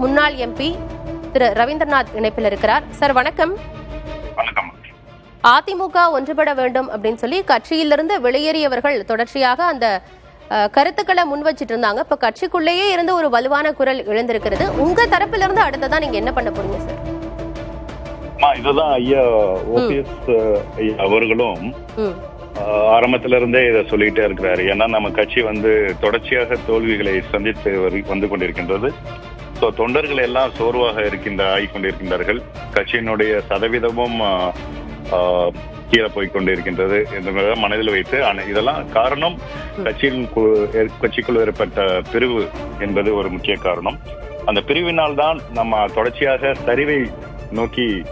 முன்னாள் எம்பி திரு ரவீந்திரநாத் இணைப்பில் இருக்கிறார். சார் வணக்கம். வணக்கம். அதிமுக ஒன்றுபட வேண்டும் அப்படின்னு சொல்லி கட்சியிலிருந்து வெளியேறியவர்கள் தொடர்ச்சியாக அந்த கருத்துக்களை முன் வச்சிட்டு இருந்தாங்க. இப்ப கட்சிக்குள்ளேயே இருந்து ஒரு வலுவான குரல் எழுந்திருக்கிறது. உங்க தரப்பிலிருந்து இருந்து அடுத்ததான் நீங்க என்ன பண்ண போறீங்க சார்? இதுதான் ஐயா ஓபிஎஸ் அவர்களும் ஆரம்பத்துல இருந்தே இதை சொல்லிட்டே இருக்கிறாரு. ஏன்னா நம்ம கட்சி வந்து தொடர்ச்சியாக தோல்விகளை சந்தித்து வந்து கொண்டிருக்கின்றது. ஸோ தொண்டர்கள் எல்லாம் சோர்வாக இருக்கின்ற ஆகி கொண்டிருக்கின்றார்கள் கட்சியினுடைய சதவீதமும் கீழே போய் கொண்டிருக்கின்றது என்பதை மனதில் வைத்து இதெல்லாம் காரணம் கட்சியின் கு- கட்சிக்குள் ஏற்பட்ட பிரிவு என்பது ஒரு முக்கிய காரணம். அந்த பிரிவினால் தான் நம்ம தொடர்ச்சியாக சரிவை நோக்கி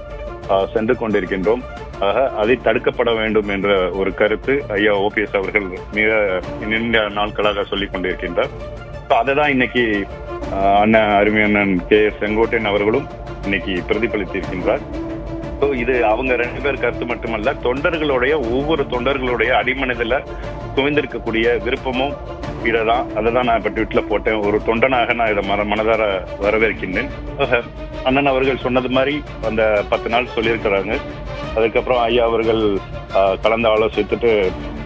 சென்று கொண்டிருக்கின்றோம். ஆக அதை தடுக்கப்பட வேண்டும் என்ற ஒரு கருத்து ஐயா ஓபிஎஸ் அவர்கள் மிக நீண்ட நாட்களாக சொல்லிக் கொண்டிருக்கின்றார். So அதை தான் இன்னைக்கு அண்ணன் அருமை அண்ணன் கே எஸ் செங்கோட்டையன் அவர்களும் இன்னைக்கு பிரதிபலித்திருக்கின்றார். ஸோ இது அவங்க ரெண்டு பேர் கருத்து மட்டுமல்ல தொண்டர்களுடைய ஒவ்வொரு தொண்டர்களுடைய அடிமனதில் குவிந்திருக்கக்கூடிய விருப்பமும் இதைதான் அதை தான் நான் இப்போ ட்விட்டில் போட்டேன். ஒரு தொண்டனாக நான் இதை மன மனதார வரவேற்கின்றேன். அண்ணன் அவர்கள் சொன்னது மாதிரி அந்த பத்து நாள் சொல்லியிருக்கிறாங்க. அதுக்கப்புறம் ஐயா அவர்கள் கலந்து ஆலோசித்துட்டு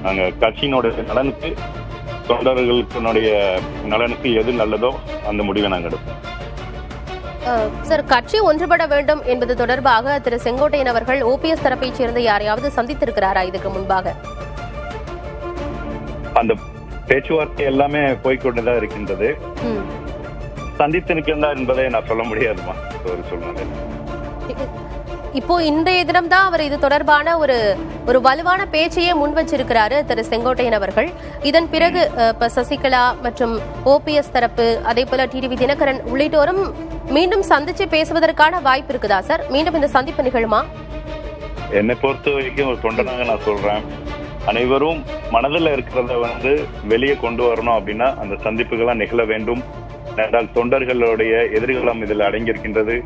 நாங்கள் கட்சியினுடைய நலனுக்கு தொண்டர்களுடைய நலனுக்கு எது நல்லதோ அந்த முடிவை நாங்கள் எடுப்போம். சார் கட்சி ஒன்றுபட வேண்டும் என்பது தொடர்பாக திரு செங்கோட்டையன் அவர்கள் ஓபிஎஸ் தரப்பைச் சேர்ந்த யாரையாவது சந்தித்திருக்கிறாரா இதுக்கு முன்பாக? அந்த பேச்சுவார்த்தை எல்லாமே போய்கொண்டுதான் இருக்கின்றது. ம். சந்தித்து நிற்கின்றார் என்பதை நான் சொல்ல முடியாதுமா? ஒரு சூழ்நிலை இப்போ இன்றைய தினம்தான் அவர் இது தொடர்பான ஒரு ஒரு வலுவான பேச்சையே முன் வச்சிருக்கிறாரு திரு செங்கோட்டையன் அவர்கள். இதன் பிறகு இப்ப சசிகலா மற்றும் ஓபிஎஸ் தரப்பு அதே போல டிடிவி தினகரன் உள்ளிட்டோரும் மீண்டும் சந்திச்சு பேசுவதற்கான வாய்ப்பு இருக்குதா சார்? மீண்டும் இந்த சந்திப்பு நிகழுமா? என்னை பொறுத்த வரைக்கும் ஒரு தொண்டனாக நான் சொல்றேன். அனைவரும் மனதில் இருக்கிறத வந்து வெளியே கொண்டு வரணும் அப்படின்னா அந்த சந்திப்புகள்லாம் நிகழ வேண்டும். என்றால் தொண்டர்களுடைய எதிர்காலம் இதில் அடங்கியிருக்கின்றது.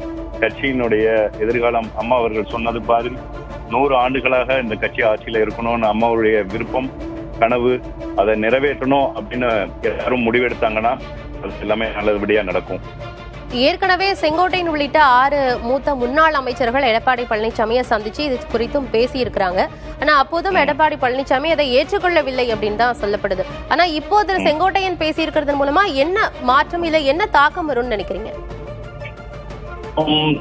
கட்சியினுடைய எதிர்காலம் அம்மா அவர்கள் சொன்னது பாரு நூறு ஆண்டுகளாக இந்த கட்சி ஆட்சியில இருக்கணும்னு அம்மாவுடைய விருப்பம் கனவு அதை நிறைவேற்றணும் அப்படின்னு எல்லாரும் முடிவெடுத்தாங்கன்னா அது எல்லாமே நல்லபடியா நடக்கும். ஏற்கனவே செங்கோட்டையன் உள்ளிட்ட ஆறு மூத்த முன்னாள் அமைச்சர்கள் எடப்பாடி பழனிசாமியை சந்திச்சு இது குறித்தும் பேசி இருக்கிறாங்க ஆனா அப்போதும் எடப்பாடி பழனிசாமி அதை ஏற்றுக்கொள்ளவில்லை அப்படின்னு தான் சொல்லப்படுது. ஆனா இப்போது செங்கோட்டையன் பேசி இருக்கிறதன் மூலமா என்ன மாற்றம் இல்ல என்ன தாக்கம் வரும்னு நினைக்கிறீங்க? உம்,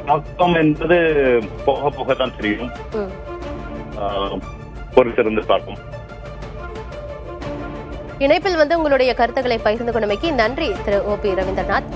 தாக்கம் என்பது போக போக தான் தெரியும் பொறுத்திருந்து பார்ப்போம் இணைப்பில் வந்து உங்களுடைய கருத்துக்களை பகிர்ந்து கொண்டமைக்கு நன்றி திரு ஓ பி ரவீந்திரநாத்.